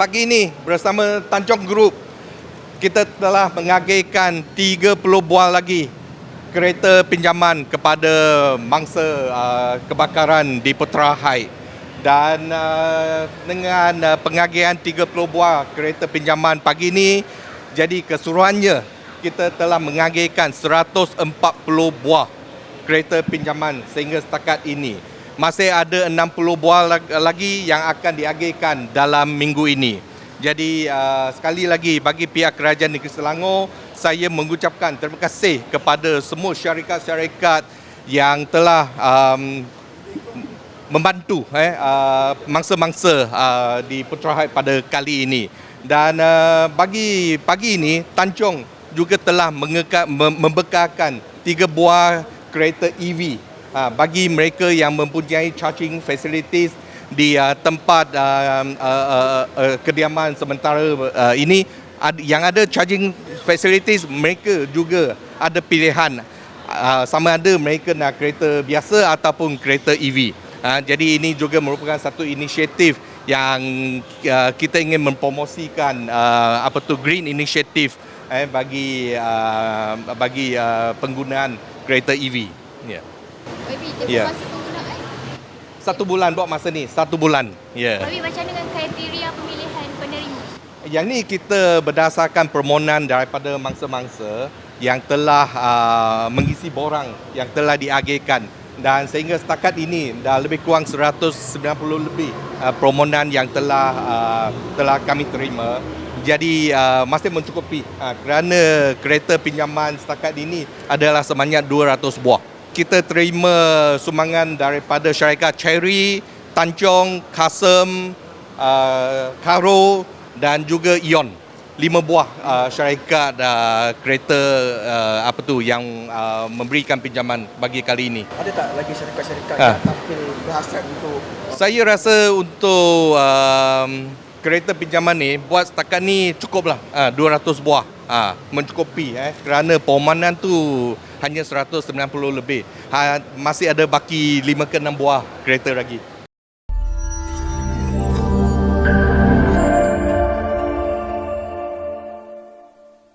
pagi ini bersama Tanjung Group kita telah mengagihkan 30 buah lagi kereta pinjaman kepada mangsa uh, kebakaran di Putra Heights dan uh, dengan uh, pengagihan 30 buah kereta pinjaman pagi ini jadi keseluruhannya kita telah mengagihkan 140 buah kereta pinjaman sehingga setakat ini masih ada 60 buah lag- lagi yang akan diagihkan dalam minggu ini jadi uh, sekali lagi bagi pihak kerajaan negeri Selangor saya mengucapkan terima kasih kepada semua syarikat-syarikat yang telah um, membantu eh uh, mangsa-mangsa uh, di Putra Heights pada kali ini. Dan uh, bagi pagi ini Tanjung juga telah mengeka, mem- membekalkan tiga buah kereta EV uh, bagi mereka yang mempunyai charging facilities di uh, tempat uh, uh, uh, uh, kediaman sementara uh, ini ad, yang ada charging facilities mereka juga ada pilihan uh, sama ada mereka nak kereta biasa ataupun kereta EV. Uh, jadi ini juga merupakan satu inisiatif yang uh, kita ingin mempromosikan uh, apa tu green initiative eh, bagi uh, bagi uh, penggunaan kereta EV. Ya. Yeah. Baby, tempoh Ya. masa penggunaan. Satu bulan buat masa ni, satu bulan. Ya. Yeah. Baby, macam dengan kriteria pemilihan penerima? Yang ni kita berdasarkan permohonan daripada mangsa-mangsa yang telah uh, mengisi borang yang telah diagihkan dan sehingga setakat ini dah lebih kurang 190 lebih uh, permohonan yang telah uh, telah kami terima. Jadi uh, masih mencukupi uh, kerana kereta pinjaman setakat ini adalah sebanyak 200 buah. Kita terima sumbangan daripada syarikat Cherry, Tanjung, Kasem, uh, Karo dan juga Ion. Lima buah uh, syarikat uh, kereta uh, apa tu yang uh, memberikan pinjaman bagi kali ini. Ada tak lagi syarikat-syarikat Ha. yang tampil berhasrat untuk Saya rasa untuk um, kereta pinjaman ni buat setakat ni cukuplah uh, 200 buah. Uh, mencukupi eh kerana permohonan tu hanya 190 lebih. Ha, masih ada baki 5 ke 6 buah kereta lagi.